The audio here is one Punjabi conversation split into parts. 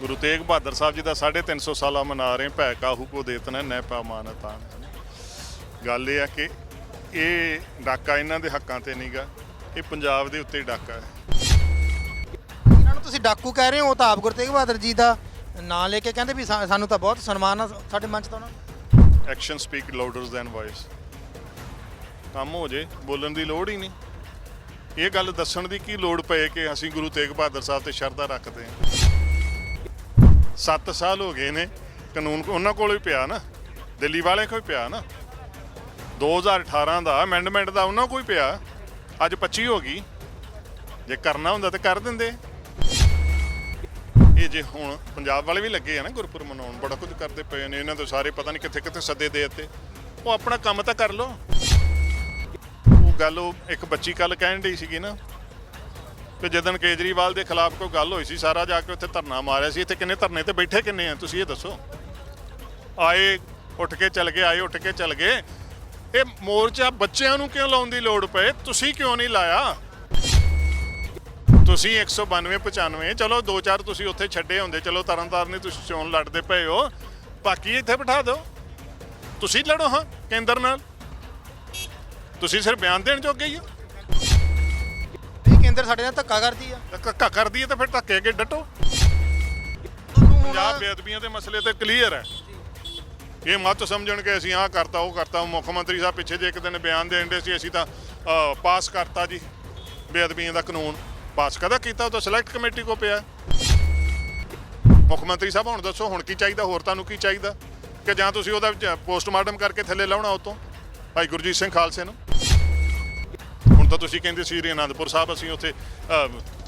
ਗੁਰੂ ਤੇਗ ਬਹਾਦਰ ਸਾਹਿਬ ਜੀ ਦਾ 350 ਸਾਲਾ ਮਨਾ ਰਹੇ ਭੈ ਕਾਹੂ ਕੋ ਦੇਤਨਾ ਨੈ ਪਾ ਮਾਨਤਾ ਗੱਲ ਇਹ ਆ ਕਿ ਇਹ ਡਾਕਾ ਇਹਨਾਂ ਦੇ ਹੱਕਾਂ ਤੇ ਨਹੀਂਗਾ ਇਹ ਪੰਜਾਬ ਦੇ ਉੱਤੇ ਡਾਕਾ ਹੈ। ਇਹਨਾਂ ਨੂੰ ਤੁਸੀਂ ਡਾਕੂ ਕਹਿ ਰਹੇ ਹੋ ਉਹ ਤਾਂ ਆਪ ਗੁਰੂ ਤੇਗ ਬਹਾਦਰ ਜੀ ਦਾ ਨਾਂ ਲੈ ਕੇ ਕਹਿੰਦੇ ਵੀ ਸਾ- ਸਾਨੂੰ ਤਾਂ ਬਹੁਤ ਸਨਮਾਨ ਆ ਸਾਡੇ ਮੰਚ ਤੋਂ ਉਹਨਾਂ ਨੂੰ। Action speak louder than voice ਕੰਮ ਹੋ ਜੇ ਬੋਲਣ ਦੀ ਲੋੜ ਹੀ ਨਹੀਂ। ਇਹ ਗੱਲ ਦੱਸਣ ਦੀ ਕੀ ਲੋੜ ਪਏ ਕਿ ਅਸੀਂ ਗੁਰੂ ਤੇਗ ਬਹਾਦਰ ਸਾਹਿਬ ਤੇ ਸ਼ਰਧਾ ਰੱਖਦੇ ਹਾਂ? 7 ਸਾਲ ਹੋ ਗਏ ਨੇ। ਕਾਨੂੰਨ ਉਹਨਾਂ ਕੋਲ ਹੀ ਪਿਆ ਨਾ। ਦਿੱਲੀ ਵਾਲੇ ਕੋਲ ਪਿਆ ਨਾ। 2018 ਦਾ ਅਮੈਂਡਮੈਂਟ ਦਾ ਉਹਨਾਂ ਕੋਲ ਹੀ ਪਿਆ। ਅੱਜ 25 ਹੋ ਗਈ। ਜੇ ਕਰਨਾ ਹੁੰਦਾ ਤਾਂ ਕਰ ਦਿੰਦੇ। ਇਹ ਜੇ ਹੁਣ ਪੰਜਾਬ ਵਾਲੇ ਵੀ ਲੱਗੇ ਆ ਨਾ ਗੁਰਪੁਰ ਮਨਾਉਣ, ਬੜਾ ਕੁਝ ਕਰਦੇ ਪਏ ਨੇ। ਇਹਨਾਂ ਤੋਂ ਸਾਰੇ ਪਤਾ ਨਹੀਂ ਕਿੱਥੇ ਕਿੱਥੇ ਸੱਦੇ ਦੇ ਦਿੱਤੇ। ਉਹ ਆਪਣਾ ਕੰਮ ਤਾਂ ਕਰ ਲਓ। ਉਹ ਗੱਲ ਉਹ ਇੱਕ ਬੱਚੀ ਕੱਲ ਕਹਿਣ ਡਈ ਸੀਗੀ ਨਾ ਕਿ ਜਦੋਂ ਕੇਜਰੀਵਾਲ ਦੇ ਖਿਲਾਫ ਕੋਈ ਗੱਲ ਹੋਈ ਸੀ? ਸਾਰਾ ਜਾ ਕੇ ਉੱਥੇ ਧਰਨਾ ਮਾਰਿਆ ਸੀ। ਇੱਥੇ ਕਿੰਨੇ ਧਰਨੇ ਤੇ ਬੈਠੇ ਕਿੰਨੇ ਆ? ਤੁਸੀਂ ਇਹ ਦੱਸੋ। ਆਏ, ਉੱਠ ਕੇ ਚੱਲ ਗਏ, ਆਏ, ਉੱਠ ਕੇ ਚੱਲ ਗਏ। ਇਹ ਮੋਰਚਾ ਬੱਚਿਆਂ ਨੂੰ ਕਿਉਂ ਲਾਉਣ ਦੀ ਲੋੜ ਪਏ? ਤੁਸੀਂ ਕਿਉਂ ਨਹੀਂ ਲਾਇਆ? ਤੁਸੀਂ 192 95 ਚਲੋ, ਦੋ ਚਾਰ ਤੁਸੀਂ ਉੱਥੇ ਛੱਡੇ ਹੁੰਦੇ। ਚਲੋ, ਤਰਨਤਾਰਨ ਨੇ ਤੁਸੀਂ ਚੋਣ ਲੜਦੇ ਪਏ ਹੋ। ਬਾਕੀ ਇੱਥੇ ਬਿਠਾ ਦਿਓ। ਤੁਸੀਂ ਲੜੋ ਹਾਂ, ਕੇਂਦਰ ਨਾਲ। ਤੁਸੀਂ ਸਿਰ ਬਿਆਨ ਦੇਣ ਜੋਗੇ ਹੀ ਹੋ। ਕੇਂਦਰ ਸਾਡੇ ਨਾਲ ਧੱਕਾ ਕਰਦੀ ਆ। ਧੱਕਾ ਕਰਦੀ ਹੈ ਤਾਂ ਫਿਰ ਧੱਕੇ ਅੱਗੇ ਡਟੋ। ਪੰਜਾਬ ਬੇਅਦਬੀਆਂ ਦੇ ਮਸਲੇ ਤੇ ਕਲੀਅਰ ਹੈ। ਇਹ ਮਤ ਸਮਝਣ ਕਿ ਅਸੀਂ ਆਹ ਕਰਤਾ, ਉਹ ਕਰਤਾ। ਮੁੱਖ ਮੰਤਰੀ ਸਾਹਿਬ ਪਿੱਛੇ ਜੇ ਇੱਕ ਦਿਨ ਬਿਆਨ ਦੇਣ ਸੀ, ਅਸੀਂ ਤਾਂ ਪਾਸ ਕਰਤਾ ਜੀ। ਬੇਅਦਬੀਆਂ ਦਾ ਕਾਨੂੰਨ ਪਾਸ ਕਦਾ ਕੀਤਾ? ਉਹ ਤਾਂ ਸਿਲੈਕਟ ਕਮੇਟੀ ਕੋ ਪਿਆ। ਮੁੱਖ ਮੰਤਰੀ ਸਾਹਿਬ, ਹੁਣ ਦੱਸੋ, ਹੁਣ ਕੀ ਚਾਹੀਦਾ? ਹੋਰ ਤੁਹਾਨੂੰ ਕੀ ਚਾਹੀਦਾ? ਕਿ ਜਾਂ ਤੁਸੀਂ ਉਹਦਾ ਪੋਸਟਮਾਰਟਮ ਕਰਕੇ ਥੱਲੇ ਲਾਉਣਾ ਉਤੋਂ? ਭਾਈ ਗੁਰਜੀਤ ਸਿੰਘ ਖਾਲਸੇ ਨੂੰ। ਹੁਣ ਤਾਂ ਤੁਸੀਂ ਕਹਿੰਦੇ ਸ਼੍ਰੀ ਅਨੰਦਪੁਰ ਸਾਹਿਬ, ਅਸੀਂ ਉੱਥੇ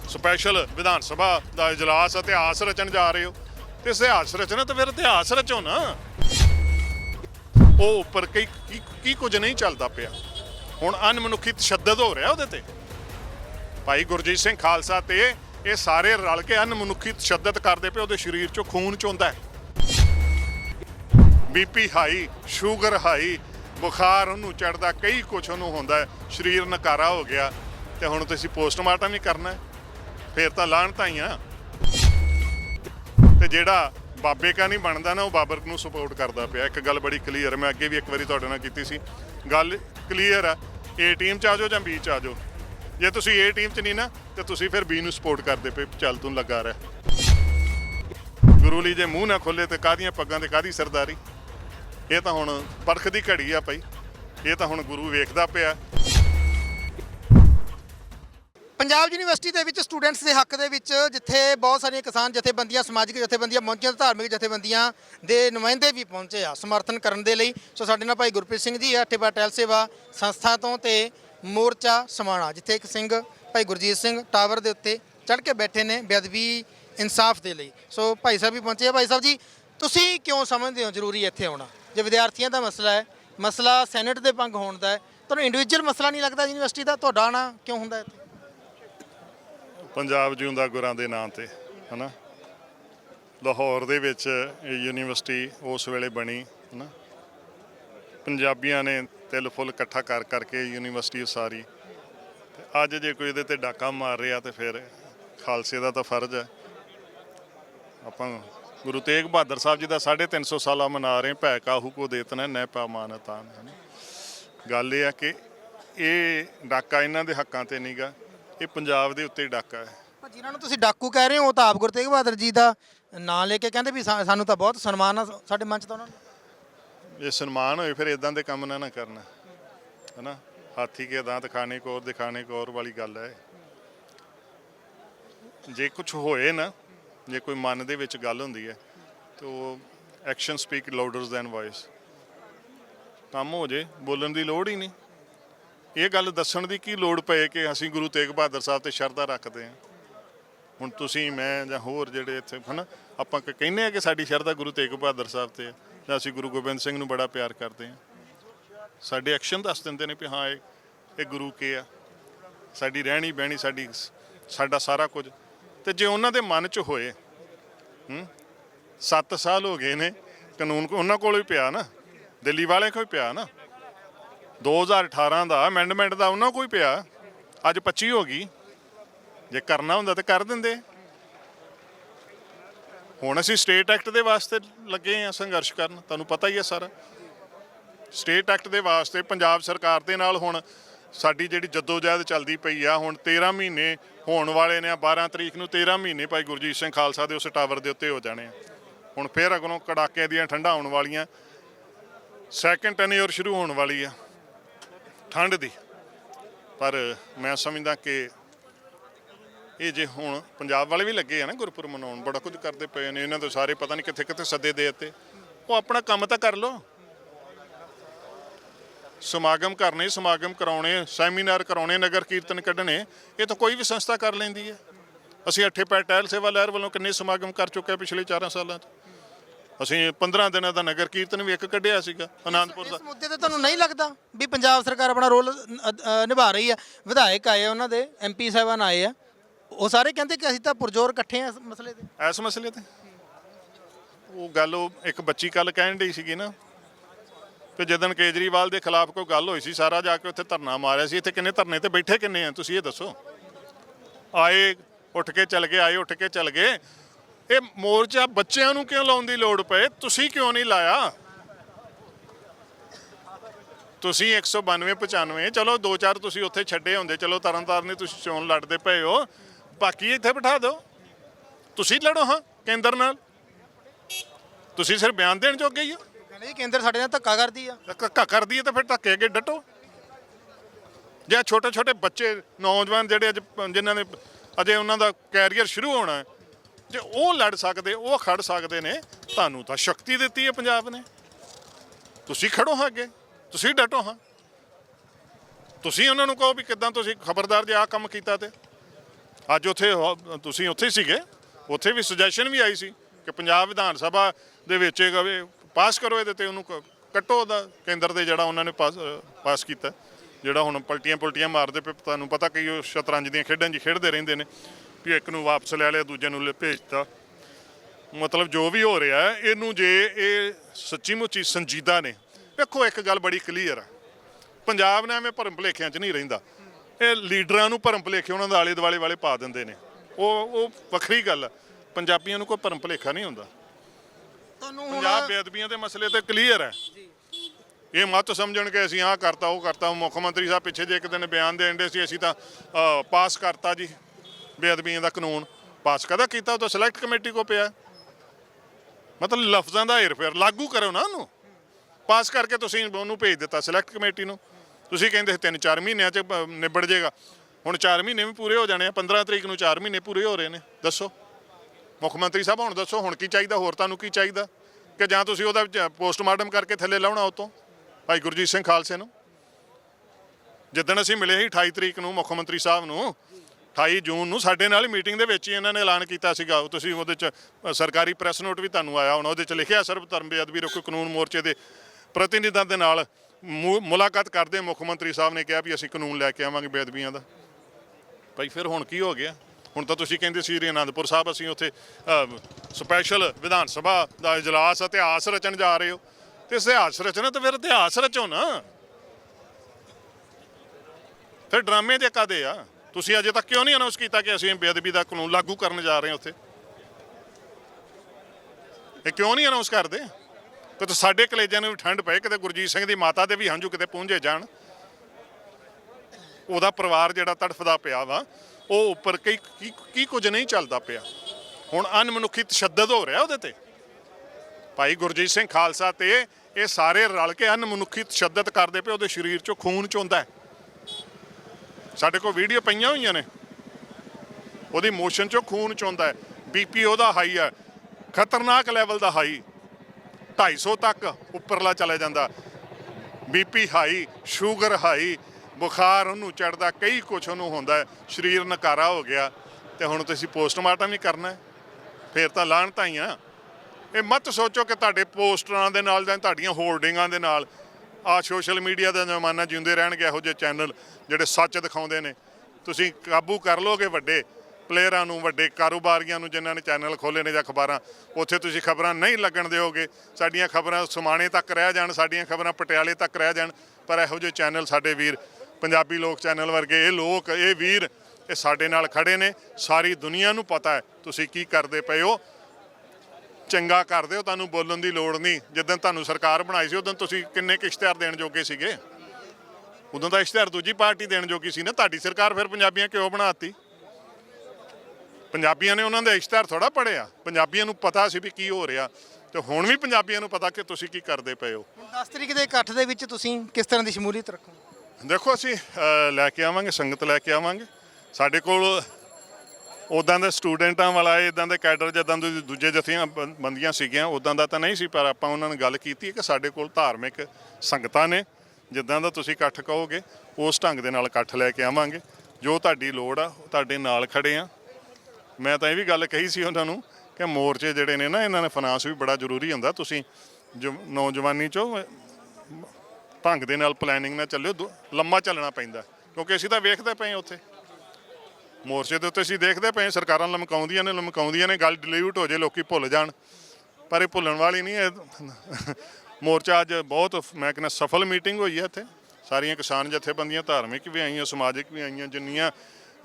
ਸਪੈਸ਼ਲ ਵਿਧਾਨ ਸਭਾ ਦਾ ਇਜਲਾਸ, ਇਤਿਹਾਸ ਰਚਣ ਜਾ ਰਹੇ ਹੋ। ਤੇ ਇਤਿਹਾਸ ਰਚਨਾ ਤਾਂ ਫਿਰ ਇਤਿਹਾਸ ਰਚੋ ਨਾ। ਉਹ ਉੱਪਰ ਕੀ ਕੀ- ਕੀ ਕੁਝ ਨਹੀਂ ਚੱਲਦਾ ਪਿਆ। ਹੁਣ ਅਨਮਨੁੱਖੀ ਤਸ਼ੱਦਦ ਹੋ ਰਿਹਾ ਉਹਦੇ ਤੇ। ਭਾਈ ਗੁਰਜੀਤ ਸਿੰਘ ਖਾਲਸਾ ਤੇ ਇਹ ਸਾਰੇ ਰਲ ਕੇ ਅਨਮਨੁੱਖੀ ਤਸ਼ੱਦਦ ਕਰਦੇ ਪਏ, ਉਹਦੇ ਸਰੀਰ ਚੋਂ ਖੂਨ ਚੋਂਦਾ ਹੈ। ਬੀਪੀ ਹਾਈ, ਸ਼ੂਗਰ ਹਾਈ ਬੁਖਾਰ ਉਹਨੂੰ ਚੜਦਾ ਕਈ ਕੁਛ ਉਹਨੂੰ ਹੁੰਦਾ ਸਰੀਰ ਨਕਾਰਾ ਹੋ ਗਿਆ, ਤੇ ਹੁਣ ਤੁਸੀਂ ਪੋਸਟਮਾਰਟਮ ਹੀ ਕਰਨਾ ਹੈ। ਫੇਰ ਤਾਂ ਲਾਹਣਤਾਂ ਹੀ ਆ। ਤੇ ਜਿਹੜਾ ਬਾਬੇ ਕਾ ਨਹੀਂ ਬਣਦਾ ਨਾ, ਉਹ ਬਾਬਰ ਨੂੰ ਸਪੋਰਟ ਕਰਦਾ ਪਿਆ। ਇੱਕ ਗੱਲ ਬੜੀ ਕਲੀਅਰ ਮੈਂ ਅੱਗੇ ਵੀ ਇੱਕ ਵਾਰੀ ਤੁਹਾਡੇ ਨਾਲ ਕੀਤੀ ਸੀ। ਗੱਲ ਕਲੀਅਰ ਆ ਏ ਟੀਮ ਚ ਆ ਜਾਓ ਜਾਂ ਬੀ ਚ ਆ ਜਾਓ? ਜੇ ਤੁਸੀਂ ਏ ਟੀਮ ਚ ਨਹੀਂ ਨਾ, ਤੇ ਤੁਸੀਂ ਫਿਰ ਬੀ ਨੂੰ ਸਪੋਰਟ ਕਰਦੇ ਪਏ, ਚੱਲ ਤੂੰ ਲੱਗਾ ਰਹਿ। ਗੁਰੂ ਲਈ ਜੇ ਮੂੰਹ ਨਾ ਖੋਲੇ ਤੇ ਕਾਦੀਆਂ ਪੱਗਾਂ ਤੇ ਕਾਦੀ ਸਰਦਾਰੀ? ਇਹ ਤਾਂ ਹੁਣ ਪਰਖ ਦੀ ਘੜੀ ਆ ਭਾਈ। ਇਹ ਤਾਂ ਹੁਣ ਗੁਰੂ ਵੇਖਦਾ ਪਿਆ। ਪੰਜਾਬ ਯੂਨੀਵਰਸਿਟੀ ਦੇ ਵਿੱਚ ਸਟੂਡੈਂਟਸ ਦੇ ਹੱਕ ਦੇ ਵਿੱਚ ਜਿੱਥੇ ਬਹੁਤ ਸਾਰੀਆਂ ਕਿਸਾਨ ਜਥੇਬੰਦੀਆਂ, ਸਮਾਜਿਕ ਜਥੇਬੰਦੀਆਂ, ਪਹੁੰਚੀਆਂ ਧਾਰਮਿਕ ਜਥੇਬੰਦੀਆਂ ਦੇ ਨੁਮਾਇੰਦੇ ਵੀ ਪਹੁੰਚੇ ਆ ਸਮਰਥਨ ਕਰਨ ਦੇ ਲਈ। ਸੋ ਸਾਡੇ ਨਾਲ ਭਾਈ ਗੁਰਪ੍ਰੀਤ ਸਿੰਘ ਜੀ ਆ, ਠੇਬਾ ਟੈਲ ਸੇਵਾ ਸੰਸਥਾ ਤੋਂ ਤੇ ਮੋਰਚਾ ਸਮਾਣਾ, ਜਿੱਥੇ ਇੱਕ ਸਿੰਘ ਭਾਈ ਗੁਰਜੀਤ ਸਿੰਘ ਟਾਵਰ ਦੇ ਉੱਤੇ ਚੜ੍ਹ ਕੇ ਬੈਠੇ ਨੇ ਬੇਅਦਬੀ ਇਨਸਾਫ ਦੇ ਲਈ। ਸੋ ਭਾਈ ਸਾਹਿਬ ਵੀ ਪਹੁੰਚੇ ਆ। ਭਾਈ ਸਾਹਿਬ ਜੀ, ਤੁਸੀਂ ਕਿਉਂ ਸਮਝਦੇ ਹੋ ਜ਼ਰੂਰੀ ਇੱਥੇ ਆਉਣਾ? ਜੇ ਵਿਦਿਆਰਥੀਆਂ ਦਾ ਮਸਲਾ ਹੈ, ਮਸਲਾ ਸੈਨੇਟ ਦੇ ਭੰਗ ਹੋਣ ਦਾ ਹੈ, ਤੁਹਾਨੂੰ ਇੰਡੀਵਿਜੂਅਲ ਮਸਲਾ ਨਹੀਂ ਲੱਗਦਾ ਯੂਨੀਵਰਸਿਟੀ ਦਾ? ਤੁਹਾਡਾ ਆਉਣਾ ਕਿਉਂ ਹੁੰਦਾ ਇੱਥੇ? ਪੰਜਾਬ ਜਿਉਂਦਾ ਗੁਰਾਂ ਦੇ ਨਾਂ ਤੇ, ਹਨਾ? ਲਾਹੌਰ ਦੇ ਵਿੱਚ ਇਹ ਯੂਨੀਵਰਸਿਟੀ ਉਸ ਵੇਲੇ ਬਣੀ, ਹਨਾ? ਪੰਜਾਬੀਆਂ ਨੇ ਤਿਲ ਫੁੱਲ ਇਕੱਠਾ ਕਰ ਕਰਕੇ ਯੂਨੀਵਰਸਿਟੀ ਉਸਾਰੀ। ਤੇ ਅੱਜ ਜੇ ਕੋਈ ਇਹਦੇ ਤੇ ਡਾਕਾ ਮਾਰ ਰਿਹਾ ਤੇ ਫਿਰ ਖਾਲਸੇ ਦਾ ਤਾਂ ਫਰਜ਼ ਹੈ। ਆਪਾਂ ਗੁਰੂ ਤੇਗ ਬਹਾਦਰ ਸਾਹਿਬ ਜੀ ਦਾ 350 ਸਾਲਾ ਮਨਾ ਰਹੇ ਭੈ ਕਾਹੂ ਕੋ ਦੇਤਨਾ ਨੈ ਪਾ ਮਾਨਤਾਨ ਹਨਾ ਗੱਲ ਇਹ ਆ ਕਿ ਇਹ ਡਾਕਾ ਇਹਨਾਂ ਦੇ ਹੱਕਾਂ ਤੇ ਨਹੀਂਗਾ ਇਹ ਪੰਜਾਬ ਦੇ ਉੱਤੇ ਡਾਕਾ ਹੈ। ਪਰ ਜਿਨ੍ਹਾਂ ਨੂੰ ਤੁਸੀਂ ਡਾਕੂ ਕਹਿ ਰਹੇ ਹੋ ਉਹ ਤਾਂ ਆਪ ਗੁਰੂ ਤੇਗ ਬਹਾਦਰ ਜੀ ਦਾ ਨਾਂ ਲੈ ਕੇ ਕਹਿੰਦੇ ਵੀ ਸਾਨੂੰ ਤਾਂ ਬਹੁਤ ਸਨਮਾਨ ਆ ਸਾਡੇ ਮੰਚ ਤੋਂ ਉਹਨਾਂ ਨੂੰ। ਜੇ ਸਨਮਾਨ ਹੋਏ ਫਿਰ ਇਦਾਂ ਦੇ ਕੰਮ ਨਾ ਨਾ ਕਰਨਾ ਹੈਨਾ ਹਾਥੀ ਕੇ ਦਾਂਤ ਖਾਣੇ ਕੋਰ ਦਿਖਾਣੇ ਕੋਰ ਵਾਲੀ ਗੱਲ ਹੈ। ਜੇ ਕੁਝ ਹੋਏ ਨਾ ਜੇ ਕੋਈ ਮਨ ਦੇ ਵਿੱਚ ਗੱਲ ਹੁੰਦੀ ਹੈ, ਤੇ ਉਹ action speak louder than voice ਕੰਮ ਹੋ ਜੇ, ਬੋਲਣ ਦੀ ਲੋੜ ਹੀ ਨਹੀਂ। ਇਹ ਗੱਲ ਦੱਸਣ ਦੀ ਕੀ ਲੋੜ ਪਏ ਕਿ ਅਸੀਂ ਗੁਰੂ ਤੇਗ ਬਹਾਦਰ ਸਾਹਿਬ ਤੇ ਸ਼ਰਧਾ ਰੱਖਦੇ ਹਾਂ? ਹੁਣ ਤੁਸੀਂ, ਮੈਂ ਜਾਂ ਹੋਰ ਜਿਹੜੇ ਇੱਥੇ, ਹਨ, ਆਪਾਂ ਕ- ਕਹਿੰਦੇ ਆ ਕਿ ਸਾਡੀ ਸ਼ਰਧਾ ਗੁਰੂ ਤੇਗ ਬਹਾਦਰ ਸਾਹਿਬ ਤੇ ਜਾਂ ਅਸੀਂ ਗੁਰੂ ਗੋਬਿੰਦ ਸਿੰਘ ਨੂੰ ਬੜਾ ਪਿਆਰ ਕਰਦੇ ਹਾਂ। ਸਾਡੇ ਐਕਸ਼ਨ ਦੱਸ ਦਿੰਦੇ ਨੇ ਕਿ ਹਾਂ, ਇਹ ਇਹ ਗੁਰੂ ਕੇ ਆ। ਸਾਡੀ ਰਹਿਣੀ ਬਹਿਣੀ ਸਾਡੀ ਸਾਡਾ ਸਾਰਾ ਕੁਝ। ਤੇ ਜੇ ਉਹਨਾਂ ਦੇ ਮਨ 'ਚ ਹੋਏ, ਹੂੰ 7 ਸਾਲ ਹੋ ਗਏ ਨੇ, ਕਾਨੂੰਨ ਉਹਨਾਂ ਕੋਲ ਹੀ ਪਿਆ ਨਾ, ਦਿੱਲੀ ਵਾਲਿਆਂ ਕੋਲ ਹੀ ਪਿਆ ਨਾ। 2018 ਦਾ ਅਮੈਂਡਮੈਂਟ ਦਾ ਉਹਨਾਂ ਕੋਲ ਹੀ ਪਿਆ, ਅੱਜ 25 ਹੋ ਗਈ। ਜੇ ਕਰਨਾ ਹੁੰਦਾ ਤਾਂ ਕਰ ਦਿੰਦੇ। ਹੁਣ ਅਸੀਂ ਸਟੇਟ ਐਕਟ ਦੇ ਵਾਸਤੇ ਲੱਗੇ ਆ ਸੰਘਰਸ਼ ਕਰਨ, ਤੁਹਾਨੂੰ ਪਤਾ ਹੀ ਹੈ ਸਾਰਾ। ਸਟੇਟ ਐਕਟ ਦੇ ਵਾਸਤੇ ਪੰਜਾਬ ਸਰਕਾਰ ਦੇ ਨਾਲ ਹੁਣ ਸਾਡੀ ਜਿਹੜੀ ਜਦੋਜਹਿਦ ਚੱਲਦੀ ਪਈ ਆ, ਹੁਣ 13 ਮਹੀਨੇ ਹੋਣ ਵਾਲੇ ਨੇ 12 ਤਰੀਕ ਨੂੰ 13 ਮਹੀਨੇ ਭਾਈ ਗੁਰਜੀਤ ਸਿੰਘ ਖਾਲਸਾ ਦੇ ਉਸ ਟਾਵਰ ਦੇ ਉੱਤੇ ਹੋ ਜਾਣੇ ਆ। ਹੁਣ ਫੇਰ ਅਗਰੋਂ ਕੜਾਕੇ ਦੀਆਂ ਠੰਡਾਂ ਆਉਣ ਵਾਲੀਆਂ। ਸੈਕੰਡ ਟੈਨਿਓਰ ਸ਼ੁਰੂ ਹੋਣ ਵਾਲੀ ਆ, ਠੰਡ ਦੀ। ਪਰ ਮੈਂ ਸਮਝਦਾ ਕਿ ਇਹ ਜੇ ਹੁਣ ਪੰਜਾਬ ਵਾਲੇ ਵੀ ਲੱਗੇ ਆ ਨਾ ਗੁਰਪੁਰਬ ਮਨਾਉਣ, ਬੜਾ ਕੁਝ ਕਰਦੇ ਪਏ ਨੇ, ਇਹਨਾਂ ਤੋਂ ਸਾਰੇ ਪਤਾ ਨਹੀਂ ਕਿੱਥੇ ਕਿੱਥੇ ਸੱਦੇ ਦੇ ਦਿੱਤੇ। ਉਹ ਆਪਣਾ ਕੰਮ ਤਾਂ ਕਰ ਲੋ ਸਮਾਗਮ ਕਰਨੇ ਸਮਾਗਮ ਕਰਾਉਣੇ ਸੈਮੀਨਾਰ ਕਰਾਉਣੇ ਨਗਰ ਕੀਰਤਨ ਕੱਢਣੇ ਇਹ ਤਾਂ ਕੋਈ ਵੀ ਸੰਸਥਾ ਕਰ ਲੈਂਦੀ ਹੈ। ਅਸੀਂ ਅੱਠੇ ਪੈ ਟਹਿਲ ਸੇਵਾ ਲਹਿਰ ਵੱਲੋਂ ਕਿੰਨੇ ਸਮਾਗਮ ਕਰ ਚੁੱਕੇ ਪਿਛਲੇ 4 ਸਾਲਾਂ 'ਚ ਅਸੀਂ 15 ਦਿਨਾਂ ਦਾ ਨਗਰ ਕੀਰਤਨ ਵੀ ਇੱਕ ਕੱਢਿਆ ਸੀਗਾ ਆਨੰਦਪੁਰ ਦਾ ਇਸ ਮੁੱਦੇ ਤੇ ਤੁਹਾਨੂੰ ਨਹੀਂ ਲੱਗਦਾ ਵੀ ਪੰਜਾਬ ਸਰਕਾਰ ਆਪਣਾ ਰੋਲ ਨਿਭਾ ਰਹੀ ਆ ਵਿਧਾਇਕ ਆਏ ਉਹਨਾਂ ਦੇ ਐਮਪੀ ਸਾਹਿਬਾਨ ਆਏ ਆ। ਉਹ ਸਾਰੇ ਕਹਿੰਦੇ ਕਿ ਅਸੀਂ ਤਾਂ ਪੁਰਜੋਰ ਇਕੱਠੇ ਆ ਇਸ ਮਸਲੇ ਤੇ। ਇਸ ਮਸਲੇ ਤੇ? ਉਹ ਗੱਲ ਉਹ ਇੱਕ ਬੱਚੀ ਕੱਲ ਕਹਿਣ ਡਈ ਸੀਗੀ ਨਾ ਕਿ ਜਦੋਂ ਕੇਜਰੀਵਾਲ ਦੇ ਖਿਲਾਫ ਕੋਈ ਗੱਲ ਹੋਈ ਸੀ, ਸਾਰਾ ਜਾ ਕੇ ਉੱਥੇ ਧਰਨਾ ਮਾਰਿਆ ਸੀ। ਇੱਥੇ ਕਿੰਨੇ ਧਰਨੇ ਤੇ ਬੈਠੇ ਕਿੰਨੇ ਆ? ਤੁਸੀਂ ਇਹ ਦੱਸੋ। ਆਏ, ਉੱਠ ਕੇ ਚੱਲ ਗਏ, ਆਏ, ਉੱਠ ਕੇ ਚੱਲ ਗਏ। ਇਹ ਮੋਰਚਾ ਬੱਚਿਆਂ ਨੂੰ ਕਿਉਂ ਲਾਉਣ ਦੀ ਲੋੜ ਪਏ? ਤੁਸੀਂ ਕਿਉਂ ਨਹੀਂ ਲਾਇਆ? ਤੁਸੀਂ 192 95 ਚਲੋ ਦੋ ਚਾਰ ਤੁਸੀਂ ਉੱਥੇ ਛੱਡੇ ਹੁੰਦੇ, ਚਲੋ ਤਰਨਤਾਰਨ ਨੇ ਤੁਸੀਂ ਚੋਣ ਲੜਦੇ ਪਏ ਹੋ। ਬਾਕੀ ਇੱਥੇ ਬਿਠਾ ਦਿਓ। ਤੁਸੀਂ ਲੜੋ ਹਾਂ, ਕੇਂਦਰ ਨਾਲ। ਤੁਸੀਂ ਸਿਰ ਬਿਆਨ ਦੇਣ ਜੋਗੇ ਹੀ ਹੋ। ਨਹੀਂ, ਕੇਂਦਰ ਸਾਡੇ ਨਾਲ ਧੱਕਾ ਕਰਦੀ ਆ। ਧੱਕਾ ਕਰਦੀ ਹੈ ਤਾਂ ਫਿਰ ਧੱਕੇ ਅੱਗੇ ਡਟੋ। ਜੇ ਛੋਟੇ ਛੋਟੇ ਬੱਚੇ, ਨੌਜਵਾਨ ਜਿਹੜੇ ਅੱਜ ਜਿਨ੍ਹਾਂ ਨੇ ਅਜੇ ਉਹਨਾਂ ਦਾ ਕੈਰੀਅਰ ਸ਼ੁਰੂ ਹੋਣਾ ਹੈ, ਜੇ ਉਹ ਲੜ ਸਕਦੇ, ਉਹ ਖੜ ਸਕਦੇ ਨੇ, ਤੁਹਾਨੂੰ ਤਾਂ ਸ਼ਕਤੀ ਦਿੱਤੀ ਹੈ ਪੰਜਾਬ ਨੇ। ਤੁਸੀਂ ਖੜੋ ਹਾਂ ਅੱਗੇ, ਤੁਸੀਂ ਡਟੋ ਹਾਂ। ਤੁਸੀਂ ਉਹਨਾਂ ਨੂੰ ਕਹੋ ਵੀ ਕਿਦਾਂ ਤੁਸੀਂ ਖਬਰਦਾਰ ਜੇ ਆਹ ਕੰਮ ਕੀਤਾ ਤੇ। ਅੱਜ ਉੱਥੇ ਹੋ- ਤੁਸੀਂ ਉੱਥੇ ਸੀਗੇ, ਉੱਥੇ ਵੀ ਸੁਜੈਸ਼ਨ ਵੀ ਆਈ ਸੀ ਕਿ ਪੰਜਾਬ ਵਿਧਾਨ ਸਭਾ ਦੇ ਵਿੱਚ ਇਹ ਪਾਸ ਕਰੋ ਇਹਦੇ ਤੇ ਉਹਨੂੰ ਕ- ਕੱਟੋ ਉਹਦਾ ਕੇਂਦਰ ਦੇ ਜਿਹੜਾ ਉਹਨਾਂ ਨੇ ਪਾਸ ਅ, ਪਾਸ ਕੀਤਾ। ਜਿਹੜਾ ਹੁਣ ਪਲਟੀਆਂ ਪੁਲਟੀਆਂ ਮਾਰਦੇ ਪਏ ਤੁਹਾਨੂੰ ਪਤਾ ਕਿ ਉਹ ਸ਼ਤਰੰਜ ਦੀਆਂ ਖੇਡਾਂ 'ਚ ਖੇਡਦੇ ਰਹਿੰਦੇ ਨੇ। ਵੀ ਇੱਕ ਨੂੰ ਵਾਪਸ ਲੈ ਲਿਆ ਦੂਜੇ ਨੂੰ ਲੈ ਭੇਜਤਾ। ਮਤਲਬ ਜੋ ਵੀ ਹੋ ਰਿਹਾ ਹੈ, ਇਹਨੂੰ ਜੇ ਇਹ ਸੱਚੀ ਮੁੱਚੀ ਸੰਜੀਦਾ ਨੇ ਵੇਖੋ ਇੱਕ ਗੱਲ ਬੜੀ ਕਲੀਅਰ ਆ। ਪੰਜਾਬ ਨੇ ਐਵੇਂ ਭਰਮ ਭੁਲੇਖਿਆਂ 'ਚ ਨਹੀਂ ਰਹਿੰਦਾ। ਇਹ ਲੀਡਰਾਂ ਨੂੰ ਭਰਮ ਭੁਲੇਖੇ ਉਹਨਾਂ ਦੇ ਆਲੇ ਦੁਆਲੇ ਵਾਲੇ ਪਾ ਦਿੰਦੇ ਨੇ। ਉਹ ਉਹ ਵੱਖਰੀ ਗੱਲ ਆ। ਪੰਜਾਬੀਆਂ ਨੂੰ ਕੋਈ ਭਰਮ ਭੁਲੇਖਾ ਨਹੀਂ ਹੁੰਦਾ। ਤੁਹਾਨੂੰ ਹੁਣ ਪੰਜਾਬ ਬੇਅਦਬੀਆਂ ਦੇ ਮਸਲੇ ਤੇ ਕਲੀਅਰ ਹੈ। ਇਹ ਮਤ ਸਮਝਣ ਕਿ ਅਸੀਂ ਆਹ ਕਰਤਾ ਉਹ ਕਰਤਾ। ਮੁੱਖ ਮੰਤਰੀ ਸਾਹਿਬ ਪਿੱਛੇ ਜੇ ਇੱਕ ਦਿਨ ਬਿਆਨ ਦੇਣ ਦੇ ਸੀ ਅਸੀਂ ਤਾਂ ਪਾਸ ਕਰਤਾ ਜੀ ਬੇਅਦਬੀਆਂ ਦਾ ਕਾਨੂੰਨ। ਪਾਸ ਕਦਾ ਕੀਤਾ? ਉਹ ਤਾਂ ਸਿਲੈਕਟ ਕਮੇਟੀ ਕੋ ਪਿਆ। ਮਤਲਬ ਲਫ਼ਜ਼ਾਂ ਦਾ ਹੇਰ-ਫੇਰ ਲਾਗੂ ਕਰੋ ਨਾ ਉਹਨੂੰ। ਪਾਸ ਕਰਕੇ ਤੁਸੀਂ ਉਹਨੂੰ ਭੇਜ ਦਿੱਤਾ ਸਿਲੈਕਟ ਕਮੇਟੀ ਨੂੰ। ਤੁਸੀਂ ਕਹਿੰਦੇ ਸੀ ਤਿੰਨ ਚਾਰ ਮਹੀਨਿਆਂ 'ਚ ਨਿਬੜ ਜਾਏਗਾ ਹੁਣ 4 ਮਹੀਨੇ ਵੀ ਪੂਰੇ ਹੋ ਜਾਣੇ ਆ 15 ਤਰੀਕ ਨੂੰ 4 ਮਹੀਨੇ ਪੂਰੇ ਹੋ ਰਹੇ ਨੇ। ਦੱਸੋ। ਮੁੱਖ ਮੰਤਰੀ ਸਾਹਿਬ, ਹੁਣ ਦੱਸੋ, ਹੁਣ ਕੀ ਚਾਹੀਦਾ? ਹੋਰ ਤੁਹਾਨੂੰ ਕੀ ਚਾਹੀਦਾ? ਕਿ ਜਾਂ ਤੁਸੀਂ ਉਹਦਾ ਪੋਸਟਮਾਰਟਮ ਕਰਕੇ ਥੱਲੇ ਲਾਉਣਾ ਉਤੋਂ ਭਾਈ ਗੁਰਜੀਤ ਸਿੰਘ ਖਾਲਸੇ ਨੂੰ? ਜਿੱਦਣ ਅਸੀਂ ਮਿਲੇ ਸੀ 28 ਤਰੀਕ ਨੂੰ ਮੁੱਖ ਮੰਤਰੀ ਸਾਹਿਬ ਨੂੰ 28 ਜੂਨ ਨੂੰ, ਸਾਡੇ ਨਾਲ ਮੀਟਿੰਗ ਦੇ ਵਿੱਚ ਹੀ ਇਹਨਾਂ ਨੇ ਐਲਾਨ ਕੀਤਾ ਸੀਗਾ। ਉਹ ਤੁਸੀਂ ਉਹਦੇ ਚ ਸਰਕਾਰੀ ਪ੍ਰੈਸ ਨੋਟ ਵੀ ਤੁਹਾਨੂੰ ਆਇਆ ਹੁਣ, ਉਹਦੇ ਚ ਲਿਖਿਆ ਸਰਬ ਧਰਮ ਬੇਅਦਬੀ ਰੋਕੂ ਕਾਨੂੰਨ ਮੋਰਚੇ ਦੇ ਪ੍ਰਤੀਨਿਧਾਂ ਦੇ ਨਾਲ ਮੁ- ਮੁਲਾਕਾਤ ਕਰਦੇ ਮੁੱਖ ਮੰਤਰੀ ਸਾਹਿਬ ਨੇ ਕਿਹਾ ਵੀ ਅਸੀਂ ਕਾਨੂੰਨ ਲੈ ਕੇ ਆਵਾਂਗੇ ਬੇਅਦਬੀਆਂ ਦਾ। ਭਾਈ ਫਿਰ ਹੁਣ ਕੀ ਹੋ ਗਿਆ? ਹੁਣ ਤਾਂ ਤੁਸੀਂ ਕਹਿੰਦੇ ਸੀ ਸ੍ਰੀ ਅਨੰਦਪੁਰ ਸਾਹਿਬ, ਅਸੀਂ ਉੱਥੇ ਸਪੈਸ਼ਲ ਵਿਧਾਨ ਸਭਾ ਦਾ ਇਜਲਾਸ, ਇਤਿਹਾਸ ਰਚਣ ਜਾ ਰਹੇ ਹੋ। ਤੇ ਇਤਿਹਾਸ ਰਚਨਾ ਤਾਂ ਫਿਰ ਇਤਿਹਾਸ ਰਚੋ ਨਾ। ਫਿਰ ਡਰਾਮੇ ਦੇ ਕਾਦੇ ਆ। ਤੁਸੀਂ ਅਜੇ ਤੱਕ ਕਿਉਂ ਨਹੀਂ ਅਨਾਉਂਸ ਕੀਤਾ ਕਿ ਅਸੀਂ ਬੇਅਦਬੀ ਦਾ ਕਾਨੂੰਨ ਲਾਗੂ ਕਰਨ ਜਾ ਰਹੇ ਹਾਂ ਉੱਥੇ? ਇਹ ਕਿਉਂ ਨਹੀਂ ਅਨਾਉਂਸ ਕਰਦੇ? ਕਿਤੇ ਸਾਡੇ ਕਲੇਜਾਂ ਨੂੰ ਵੀ ਠੰਡ ਪਏ, ਕਿਤੇ ਗੁਰਜੀਤ ਸਿੰਘ ਦੀ ਮਾਤਾ ਦੇ ਵੀ ਹੰਝੂ ਕਿਤੇ ਪਹੁੰਚੇ ਜਾਣ। ਉਹਦਾ ਪਰਿਵਾਰ ਜਿਹੜਾ ਤੜਫਦਾ ਪਿਆ ਵਾ। ਉਹ ਉੱਪਰ ਕਈ ਕੀ ਕੀ ਕੁਝ ਨਹੀਂ ਚੱਲਦਾ ਪਿਆ। ਹੁਣ ਅਨਮਨੁੱਖੀ ਤਸ਼ੱਦਦ ਹੋ ਰਿਹਾ ਉਹਦੇ ਤੇ। ਭਾਈ ਗੁਰਜੀਤ ਸਿੰਘ ਖਾਲਸਾ ਤੇ ਇਹ ਸਾਰੇ ਰਲ ਕੇ ਅਨਮਨੁੱਖੀ ਤਸ਼ੱਦਦ ਕਰਦੇ ਪਏ, ਉਹਦੇ ਸਰੀਰ ਚੋਂ ਖੂਨ ਚੋਂਦਾ ਹੈ। ਸਾਡੇ ਕੋਲ ਵੀਡੀਓ ਪਈਆਂ ਹੋਈਆਂ ਨੇ। ਉਹਦੀ ਮੋਸ਼ਨ ਚੋਂ ਖੂਨ ਚੋਂਦਾ ਹੈ। ਬੀਪੀ ਉਹਦਾ ਹਾਈ ਹੈ। ਖਤਰਨਾਕ ਲੈਵਲ ਦਾ ਹਾਈ 250 ਤੱਕ ਉੱਪਰਲਾ ਚਲਾ ਜਾਂਦਾ। ਬੀਪੀ ਹਾਈ ਸ਼ੂਗਰ ਹਾਈ ਬੁਖਾਰ ਉਹਨੂੰ ਚੜਦਾ ਕਈ ਕੁਛ ਉਹਨੂੰ ਹੁੰਦਾ ਸਰੀਰ ਨਕਾਰਾ ਹੋ ਗਿਆ, ਤੇ ਹੁਣ ਤੁਸੀਂ ਪੋਸਟਮਾਰਟਮ ਹੀ ਕਰਨਾ ਹੈ। ਫੇਰ ਤਾਂ ਲਾਹਣਤਾਂ ਹੀ ਆ ਇਹ ਮਤ ਸੋਚੋ ਕਿ ਤੁਹਾਡੇ ਪੋਸਟਰਾਂ ਦੇ ਨਾਲ ਜਾਂ ਤੁਹਾਡੀਆਂ ਹੋਰਡਿੰਗਾਂ ਦੇ ਨਾਲ ਆ ਸੋਸ਼ਲ ਮੀਡੀਆ ਦਾ ਜ਼ਮਾਨਾ ਜਿਉਂਦੇ ਰਹਿਣਗੇ, ਇਹੋ ਜਿਹੇ ਚੈਨਲ ਜਿਹੜੇ ਸੱਚ ਦਿਖਾਉਂਦੇ ਨੇ। ਤੁਸੀਂ ਕਾਬੂ ਕਰ ਲੋਗੇ ਵੱਡੇ ਪਲੇਅਰਾਂ ਨੂੰ, ਵੱਡੇ ਕਾਰੋਬਾਰੀਆਂ ਨੂੰ ਜਿਨ੍ਹਾਂ ਨੇ ਚੈਨਲ ਖੋਲੇ ਨੇ ਜਾਂ ਅਖਬਾਰਾਂ, ਉੱਥੇ ਤੁਸੀਂ ਖਬਰਾਂ ਨਹੀਂ ਲੱਗਣ ਦਿਓਗੇ। ਸਾਡੀਆਂ ਖਬਰਾਂ ਸਮਾਣੇ ਤੱਕ ਰਹਿ ਜਾਣ, ਸਾਡੀਆਂ ਖਬਰਾਂ ਪਟਿਆਲੇ ਤੱਕ ਰਹਿ ਜਾਣ, ਪਰ ਇਹੋ ਜਿਹੇ ਚੈਨਲ ਸਾਡੇ ਵੀਰ ਪੰਜਾਬੀ ਲੋਕ ਚੈਨਲ ਵਰਗੇ ਇਹ ਲੋਕ, ਇਹ ਵੀਰ ਇਹ ਸਾਡੇ ਨਾਲ ਖੜੇ ਨੇ। ਸਾਰੀ ਦੁਨੀਆ ਨੂੰ ਪਤਾ ਹੈ ਤੁਸੀਂ ਕੀ ਕਰਦੇ ਪਏ ਹੋ। ਚੰਗਾ ਕਰਦੇ ਹੋ, ਤੁਹਾਨੂੰ ਬੋਲਣ ਦੀ ਲੋੜ ਨਹੀਂ। ਜਦੋਂ ਤੁਹਾਨੂੰ ਸਰਕਾਰ ਬਣਾਈ ਸੀ, ਉਦੋਂ ਤੁਸੀਂ ਕਿੰਨੇ ਕੁ ਇਸ਼ਤਿਹਾਰ ਦੇਣ ਜੋਗੇ ਸੀਗੇ? ਉਦੋਂ ਦਾ ਇਸ਼ਤਿਹਾਰ ਦੂਜੀ ਪਾਰਟੀ ਦੇਣ ਜੋਗੀ ਸੀ ਨਾ। ਤੁਹਾਡੀ ਸਰਕਾਰ ਫਿਰ ਪੰਜਾਬੀਆਂ ਕਿਉਂ ਬਣਾਤੀ? ਪੰਜਾਬੀਆਂ ਨੇ ਉਹਨਾਂ ਦੇ ਇਸ਼ਤਿਹਾਰ ਥੋੜਾ ਪੜਿਆ ਪੰਜਾਬੀਆਂ ਨੂੰ ਪਤਾ ਸੀ ਵੀ ਕੀ ਹੋ ਰਿਹਾ। ਤੇ ਹੁਣ ਵੀ ਪੰਜਾਬੀਆਂ ਨੂੰ ਪਤਾ ਕਿ ਤੁਸੀਂ ਕੀ ਕਰਦੇ ਪਏ ਹੋ। ਹੁਣ 10 ਤਰੀਕ ਦੇ ਇਕੱਠ ਦੇ ਵਿੱਚ ਤੁਸੀਂ ਕਿਸ ਤਰ੍ਹਾਂ ਦੀ ਸ਼ਮੂਲੀਅਤ ਰੱਖੋਗੇ? ਦੇਖੋ ਅਸੀਂ ਲੈ ਕੇ ਆਵਾਂਗੇ, ਸੰਗਤ ਲੈ ਕੇ ਆਵਾਂਗੇ। ਸਾਡੇ ਕੋਲ ਉਦਾਂ ਦੇ ਸਟੂਡੈਂਟਾਂ ਵਾਲਾ ਇਦਾਂ ਦੇ ਕੈਡਰ ਜਿੱਦਾਂ ਦੇ ਦੂਜੇ ਜਥੀਆਂ ਬੰ- ਬੰਦੀਆਂ ਸੀਗੀਆਂ ਉਦਾਂ ਦਾ ਤਾਂ ਨਹੀਂ ਸੀ, ਪਰ ਆਪਾਂ ਉਹਨਾਂ ਨਾਲ ਗੱਲ ਕੀਤੀ ਕਿ ਸਾਡੇ ਕੋਲ ਧਾਰਮਿਕ ਸੰਗਤਾਂ ਨੇ। ਜਿੱਦਾਂ ਦਾ ਤੁਸੀਂ ਇਕੱਠ ਕਹੋਗੇ, ਉਸ ਢੰਗ ਦੇ ਨਾਲ ਇਕੱਠ ਲੈ ਕੇ ਆਵਾਂਗੇ। ਜੋ ਤੁਹਾਡੀ ਲੋੜ ਆ, ਉਹ ਤੁਹਾਡੇ ਨਾਲ ਖੜੇ ਆ। ਮੈਂ ਤਾਂ ਇਹ ਵੀ ਗੱਲ ਕਹੀ ਸੀ ਉਹਨਾਂ ਨੂੰ ਕਿ ਮੋਰਚੇ ਜਿਹੜੇ ਨੇ ਨਾ, ਇਹਨਾਂ ਨੇ ਫਾਈਨਾਂਸ ਵੀ ਬੜਾ ਜ਼ਰੂਰੀ ਹੁੰਦਾ। ਤੁਸੀਂ ਜੋ ਨੌਜਵਾਨੀ ਚੋਂ ਢੰਗ ਦੇ ਨਾਲ ਪਲੈਨਿੰਗ ਨਾਲ ਚੱਲਿਓ, ਦੁ- ਲੰਮਾ ਚੱਲਣਾ ਪੈਂਦਾ। ਕਿਉਂਕਿ ਅਸੀਂ ਤਾਂ ਵੇਖਦੇ ਪਏ ਉੱਥੇ। ਮੋਰਚੇ ਦੇ ਉੱਤੇ ਅਸੀਂ ਦੇਖਦੇ ਪਏ ਸਰਕਾਰਾਂ ਲਮਕਾਉਂਦੀਆਂ ਨੇ ਲਮਕਾਉਂਦੀਆਂ ਨੇ, ਗੱਲ ਡਿਲੀਟ ਹੋ ਜੇ, ਲੋਕੀ ਭੁੱਲ ਜਾਣ। ਪਰ ਇਹ ਭੁੱਲਣ ਵਾਲੀ ਨਹੀਂ ਹੈ। ਮੋਰਚਾ ਅੱਜ ਬਹੁਤ, ਮੈਂ ਕਹਿੰਦਾ ਸਫਲ ਮੀਟਿੰਗ ਹੋਈ ਹੈ ਇੱਥੇ। ਸਾਰੀਆਂ ਕਿਸਾਨ ਜਥੇਬੰਦੀਆਂ, ਧਾਰਮਿਕ ਵੀ ਆਈਆਂ, ਸਮਾਜਿਕ ਵੀ ਆਈਆਂ, ਜਿੰਨੀਆਂ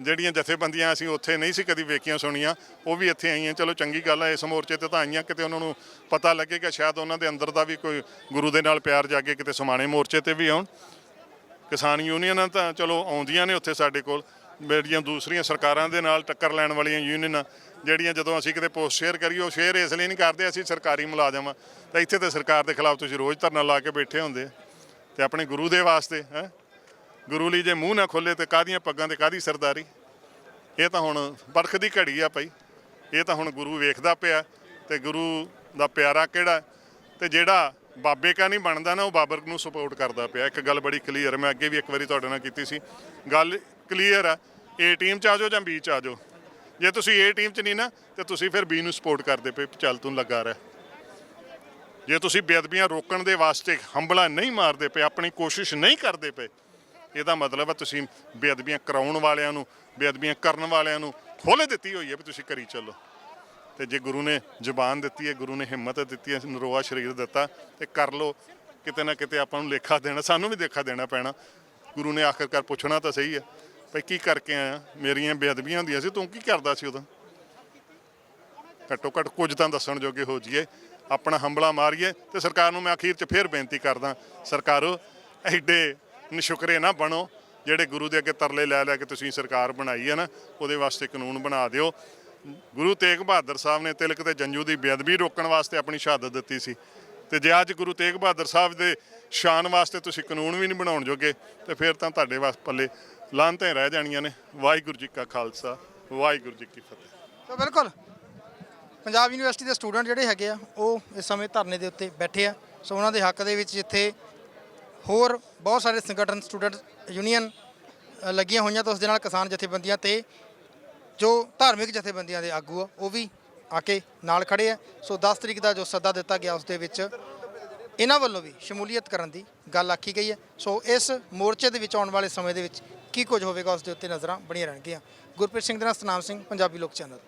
ਜਿਹੜੀਆਂ ਜਥੇਬੰਦੀਆਂ ਅਸੀਂ ਉੱਥੇ ਨਹੀਂ ਸੀ ਕਦੀ ਵੇਖੀਆਂ ਸੁਣੀਆਂ, ਉਹ ਵੀ ਇੱਥੇ ਆਈਆਂ। ਚਲੋ ਚੰਗੀ ਗੱਲ ਹੈ ਇਸ ਮੋਰਚੇ ਤੇ ਤਾਂ ਆਈਆਂ, ਕਿਤੇ ਉਹਨਾਂ ਨੂੰ ਪਤਾ ਲੱਗੇਗਾ ਸ਼ਾਇਦ ਉਹਨਾਂ ਦੇ ਅੰਦਰ ਦਾ ਵੀ ਕੋਈ ਗੁਰੂ ਦੇ ਨਾਲ ਪਿਆਰ ਜਾਗੇ, ਕਿਤੇ ਸਮਾਣੇ ਮੋਰਚੇ ਤੇ ਵੀ ਆਉਣ। ਕਿਸਾਨ ਯੂਨੀਅਨਾਂ ਤਾਂ ਚਲੋ ਆਉਂਦੀਆਂ ਨੇ ਉੱਥੇ ਸਾਡੇ ਕੋਲ, ਜਿਹੜੀਆਂ ਦੂਸਰੀਆਂ ਸਰਕਾਰਾਂ ਦੇ ਨਾਲ ਟੱਕਰ ਲੈਣ ਵਾਲੀਆਂ ਯੂਨੀਅਨਾਂ, ਜਿਹੜੀਆਂ ਜਦੋਂ ਅਸੀਂ ਕਿਤੇ ਪੋਸਟ ਸ਼ੇਅਰ ਕਰੀਏ, ਉਹ ਸ਼ੇਅਰ ਇਸ ਲਈ ਨਹੀਂ ਕਰਦੇ, ਅਸੀਂ ਸਰਕਾਰੀ ਮੁਲਾਜ਼ਮ ਆ। ਤਾਂ ਇੱਥੇ ਤਾਂ ਸਰਕਾਰ ਦੇ ਖਿਲਾਫ ਤੁਸੀਂ ਰੋਜ਼ ਧਰਨਾ ਲਾ ਕੇ ਬੈਠੇ ਹੁੰਦੇ ਆ। ਤੇ ਆਪਣੇ ਗੁਰੂ ਦੇ ਵਾਸਤੇ, ਹੈ? ਗੁਰੂ ਲਈ ਜੇ ਮੂੰਹ ਨਾ ਖੋਲੇ ਤੇ ਕਾਦੀਆਂ ਪੱਗਾਂ ਤੇ ਕਾਦੀ ਸਰਦਾਰੀ? ਇਹ ਤਾਂ ਹੁਣ ਪਰਖ ਦੀ ਘੜੀ ਆ ਭਾਈ। ਇਹ ਤਾਂ ਹੁਣ ਗੁਰੂ ਵੇਖਦਾ ਪਿਆ ਤੇ ਗੁਰੂ ਦਾ ਪਿਆਰਾ ਕਿਹੜਾ? ਤੇ ਜਿਹੜਾ ਬਾਬੇ ਕਾ ਨਹੀਂ ਬਣਦਾ ਨਾ, ਉਹ ਬਾਬਰ ਨੂੰ ਸਪੋਰਟ ਕਰਦਾ ਪਿਆ। ਇੱਕ ਗੱਲ ਬੜੀ ਕਲੀਅਰ ਮੈਂ ਅੱਗੇ ਵੀ ਇੱਕ ਵਾਰੀ ਤੁਹਾਡੇ ਨਾਲ ਕੀਤੀ ਸੀ। ਗੱਲ ਕਲੀਅਰ ਆ ਏ ਟੀਮ ਚ ਆ ਜਾਓ ਜਾਂ ਬੀ ਚ ਆ ਜਾਓ? ਜੇ ਤੁਸੀਂ ਏ ਟੀਮ ਚ ਨਹੀਂ ਨਾ, ਤੇ ਤੁਸੀਂ ਫਿਰ ਬੀ ਨੂੰ ਸਪੋਰਟ ਕਰਦੇ ਪਏ ਚੱਲ ਤੂੰ ਲੱਗਾ ਰਹਿ। ਜੇ ਤੁਸੀਂ ਬੇਅਦਬੀਆਂ ਰੋਕਣ ਦੇ ਵਾਸਤੇ ਹੰਬਲਾ ਨਹੀਂ ਮਾਰਦੇ ਪਏ, ਆਪਣੀ ਕੋਸ਼ਿਸ਼ ਨਹੀਂ ਕਰਦੇ ਪਏ ਇਹਦਾ ਮਤਲਬ ਹੈ ਤੁਸੀਂ ਬੇਅਦਬੀਆਂ ਕਰਾਉਣ ਵਾਲਿਆਂ ਨੂੰ, ਬੇਅਦਬੀਆਂ ਕਰਨ ਵਾਲਿਆਂ ਨੂੰ ਖੋਲੇ ਦਿੱਤੀ ਹੋਈ ਹੈ ਵੀ ਤੁਸੀਂ ਕਰੀ ਚੱਲੋ। ਤੇ ਜੇ ਗੁਰੂ ਨੇ ਜ਼ੁਬਾਨ ਦਿੱਤੀ ਹੈ, ਗੁਰੂ ਨੇ ਹਿੰਮਤ ਦਿੱਤੀ ਹੈ, ਨਰੋਆ ਸਰੀਰ ਦਿੱਤਾ, ਤੇ ਕਰ ਲੋ ਕਿਤੇ ਨਾ ਕਿਤੇ ਆਪਾਂ ਨੂੰ ਲੇਖਾ ਦੇਣਾ, ਸਾਨੂੰ ਵੀ ਦੇਖਾ ਦੇਣਾ ਪੈਣਾ। ਗੁਰੂ ਨੇ ਆਖਰਕਾਰ ਪੁੱਛਣਾ ਤਾਂ ਸਹੀ ਹੈ, ਭਈ ਕੀ ਕਰਕੇ ਆਇਆ ਮੇਰੀਆਂ ਬੇਅਦਬੀਆਂ ਹੁੰਦੀਆਂ ਸੀ, ਤੂੰ ਕੀ ਕਰਦਾ ਸੀ ਉਦੋਂ? ਘੱਟੋ ਘੱਟ ਕੁਝ ਤਾਂ ਦੱਸਣ ਜੋਗੇ ਹੋ ਜਾਈਏ। ਆਪਣਾ ਹੰਬਲਾ ਮਾਰੀਏ ਤੇ ਸਰਕਾਰ ਨੂੰ ਮੈਂ ਅਖੀਰ 'ਚ ਫੇਰ ਬੇਨਤੀ ਕਰਦਾ, ਸਰਕਾਰੋ, ਐਡੇ ਨਿਸ਼ੁਕਰੇ ਨਾ ਬਣੋ। ਜਿਹੜੇ ਗੁਰੂ ਦੇ ਅੱਗੇ ਤਰਲੇ ਲੈ ਲੈ ਕੇ ਤੁਸੀਂ ਸਰਕਾਰ ਬਣਾਈ ਹੈ ਨਾ, ਉਹਦੇ ਵਾਸਤੇ ਕਾਨੂੰਨ ਬਣਾ ਦਿਓ। ਗੁਰੂ ਤੇਗ ਬਹਾਦਰ ਸਾਹਿਬ ਨੇ ਤਿਲਕ ਤੇ ਜੰਜੂ ਦੀ ਬੇਅਦਬੀ ਰੋਕਣ ਵਾਸਤੇ ਆਪਣੀ ਸ਼ਹਾਦਤ ਦਿੱਤੀ ਸੀ। ਤੇ ਜੇ ਅੱਜ ਗੁਰੂ ਤੇਗ ਬਹਾਦਰ ਸਾਹਿਬ ਦੇ ਸ਼ਾਨ ਵਾਸਤੇ ਤੁਸੀਂ ਕਾਨੂੰਨ ਵੀ ਨਹੀਂ ਬਣਾਉਣ ਜੋਗੇ, ਤੇ ਫਿਰ ਤਾਂ ਤੁਹਾਡੇ ਵਾਸਤੇ ਪੱਲੇ ਲਾਂਤਾਂ ਰਹਿ ਜਾਣੀਆਂ ਨੇ। ਵਾਹਿਗੁਰੂ ਜੀ ਕਾ ਖਾਲਸਾ, ਵਾਹਿਗੁਰੂ ਜੀ ਕੀ ਫਤਿਹ। ਤਾਂ ਬਿਲਕੁਲ, ਪੰਜਾਬ ਯੂਨੀਵਰਸਿਟੀ ਦੇ ਸਟੂਡੈਂਟ ਜਿਹੜੇ ਹੈਗੇ ਆ, ਉਹ ਇਸ ਸਮੇਂ ਧਰਨੇ ਦੇ ਉੱਤੇ ਬੈਠੇ ਆ। ਸੋ ਉਹਨਾਂ ਦੇ ਹੱਕ ਦੇ ਵਿੱਚ ਜਿੱਥੇ ਹੋਰ ਬਹੁਤ ਸਾਰੇ ਸੰਗਠਨ ਸਟੂਡੈਂਟ ਯੂਨੀਅਨ ਲੱਗੀਆਂ ਹੋਈਆਂ ਤਾਂ ਉਸ ਦੇ ਨਾਲ ਕਿਸਾਨ ਜਥੇਬੰਦੀਆਂ ਤੇ ਜੋ ਧਾਰਮਿਕ ਜਥੇਬੰਦੀਆਂ ਦੇ ਆਗੂ ਆ, ਉਹ ਵੀ ਆ ਕੇ ਨਾਲ ਖੜੇ ਆ। ਸੋ 10 ਤਰੀਕ ਦਾ ਜੋ ਸੱਦਾ ਦਿੱਤਾ ਗਿਆ ਉਸ ਦੇ ਵਿੱਚ ਇਹਨਾਂ ਵੱਲੋਂ ਵੀ ਸ਼ਮੂਲੀਅਤ ਕਰਨ ਦੀ ਗੱਲ ਆਖੀ ਗਈ ਹੈ। ਸੋ ਇਸ ਮੋਰਚੇ ਦੇ ਵਿੱਚ ਆਉਣ ਵਾਲੇ ਸਮੇਂ ਦੇ ਵਿੱਚ ਕੀ ਕੁਝ ਹੋਵੇਗਾ, ਉਸ ਦੇ ਉੱਤੇ ਨਜ਼ਰਾਂ ਬਣੀਆਂ ਰਹਿਣਗੀਆਂ। ਗੁਰਪ੍ਰੀਤ ਸਿੰਘ ਦੇ ਨਾਲ ਸਤਨਾਮ ਸਿੰਘ, ਪੰਜਾਬੀ ਲੋਕ ਚੈਨਲ।